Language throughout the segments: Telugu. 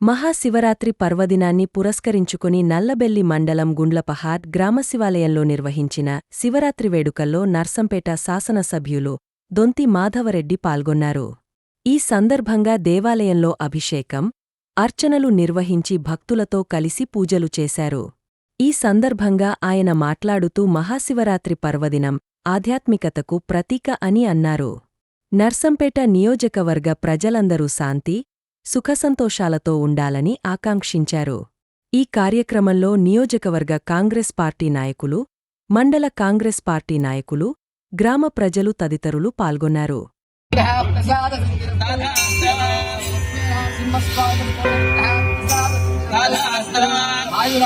మహాశివరాత్రి పర్వదినాన్ని పురస్కరించుకుని నల్లబెల్లి మండలం గుండ్లపహార్ గ్రామశివాలయంలో నిర్వహించిన శివరాత్రి వేడుకల్లో నర్సంపేట శాసనసభ్యులు దొంతి మాధవరెడ్డి పాల్గొన్నారు. ఈ సందర్భంగా దేవాలయంలో అభిషేకం అర్చనలు నిర్వహించి భక్తులతో కలిసి పూజలు చేశారు. ఈ సందర్భంగా ఆయన మాట్లాడుతూ మహాశివరాత్రి పర్వదినం ఆధ్యాత్మికతకు ప్రతీక అని అన్నారు. నర్సంపేట నియోజకవర్గ ప్రజలందరూ శాంతి సుఖసంతోషాలతో ఉండాలని ఆకాంక్షించారు. ఈ కార్యక్రమంలో నియోజకవర్గ కాంగ్రెస్ పార్టీ నాయకులు మండల కాంగ్రెస్ పార్టీ నాయకులు గ్రామ ప్రజలు తదితరులు పాల్గొన్నారు.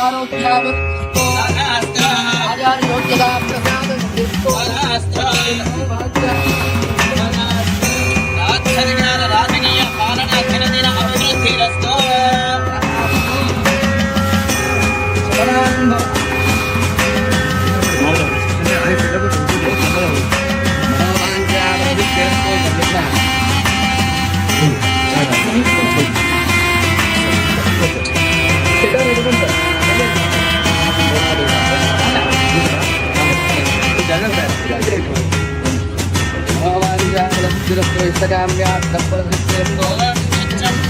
రాజకీయ Instagram, ja, das war ein bisschen